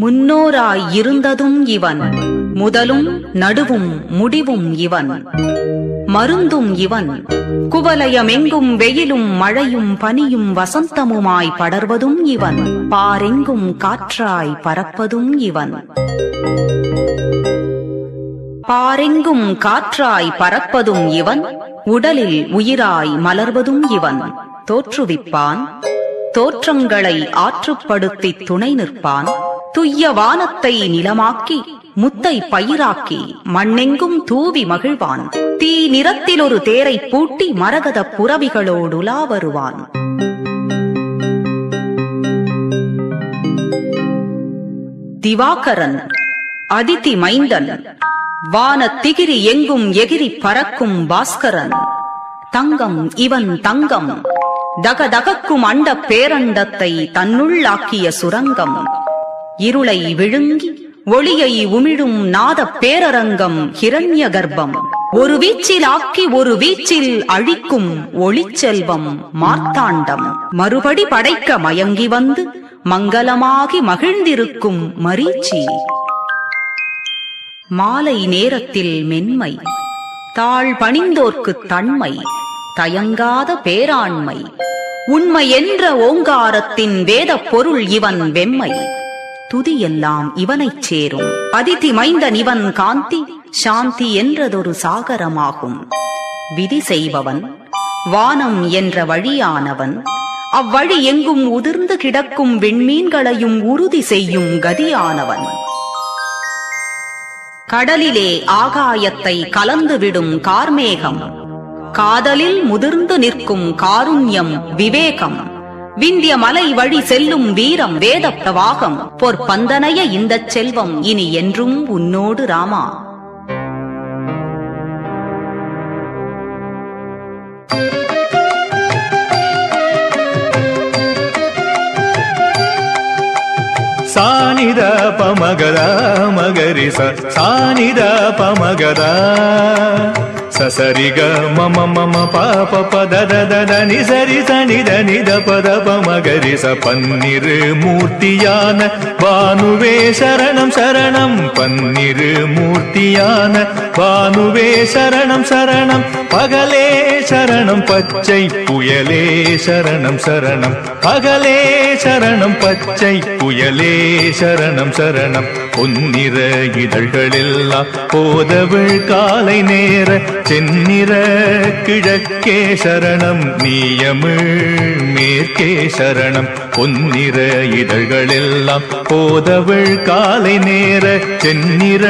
முன்னோராய் இருந்ததும் இவன். முதலும் நடுவும் முடிவும் இவன். மருந்தும் இவன். குவலயமெங்கும் வெயிலும் மழையும் பனியும் வசந்தமுமாய் படர்வதும் இவன். பாரெங்கும் காற்றாய் பறப்பதும் இவன். பாரெங்கும் காற்றாய் பறப்பதும் இவன். உடலில் உயிராய் மலர்வதும் இவன். தோற்றுவிப்பான். தோற்றங்களை ஆற்றுப்படுத்தி துணை நிற்பான். துய்ய வானத்தை நிலமாக்கி முத்தை பயிராக்கி மண்ணெங்கும் தூவி மகிழ்வான். தீ நிறத்தில் ஒரு தேரை பூட்டி மரகத புறவிகளோடுலா வருவான். திவாகரன் அதிதி மைந்தன் வானத்திகிரி எங்கும் எகிரி பறக்கும் பாஸ்கரன். தங்கம் இவன் தங்கம் தகதகக்கும் அண்ட பேரண்டத்தை தன்னுள்ளாக்கிய சுரங்கம். இருளை விழுங்கி ஒளியை உமிழும் நாத பேரரங்கம் ஹிரண்ய கர்ப்பம் ஒரு வீச்சில் ஆக்கி ஒரு வீச்சில் அழிக்கும் ஒளிச்செல்வம் மார்த்தாண்டம். மறுபடி படைக்க மயங்கி வந்து மங்களமாகி மகிழ்ந்திருக்கும் மரீச்சி. மாலை நேரத்தில் மென்மை தாழ் பணிந்தோர்க்கு தன்மை தயங்காத பேராண்மை. உண்மை என்ற ஓங்காரத்தின் வேத பொருள் இவன் வெம்மை. துதி எல்லாம் இவனைச் சேரும். அதிதி மைந்தன் இவன் காந்தி சாந்தி என்றதொரு சாகரமாகும். விதி செய்பவன் வானம் என்ற வழியானவன் அவ்வழி எங்கும் உதிர்ந்து கிடக்கும் விண்மீன்களையும் உறுதி செய்யும் கதியானவன். கடலிலே ஆகாயத்தை கலந்துவிடும் கார்மேகம் காதலில் முதிர்ந்து நிற்கும் காருண்யம் விவேகம். விந்திய மலை வழி செல்லும் வீரம் வேத பிரவாகம் பொற்பந்தனைய இந்த செல்வம் இனி என்றும் உன்னோடு ராமா. சானித பமகதா மகரிச சானித பமகதா సరిగ మమ మమ పాప పద దని సరి సని దని పద పమగరి స பன்னிரு மூர்த்தியான பானுவே சரணம் சரணம் பன்னிரு மூர்த்தியான பானுவே சரணம் சரணம் பகலே சரணம் பச்சை புயலே சரணம் சரணம் பகலே சரணம் பச்சை புயலே சரணம் சரணம் பொன்னிற இதழ்களெல்லாம் போதவிழ் காலை நேர செந்நிற கிழக்கே சரணம் நீயமிழ் மேற்கே சரணம். பொன்னிற இதழ்களெல்லாம் போதவள் காலை நேர செந்நிற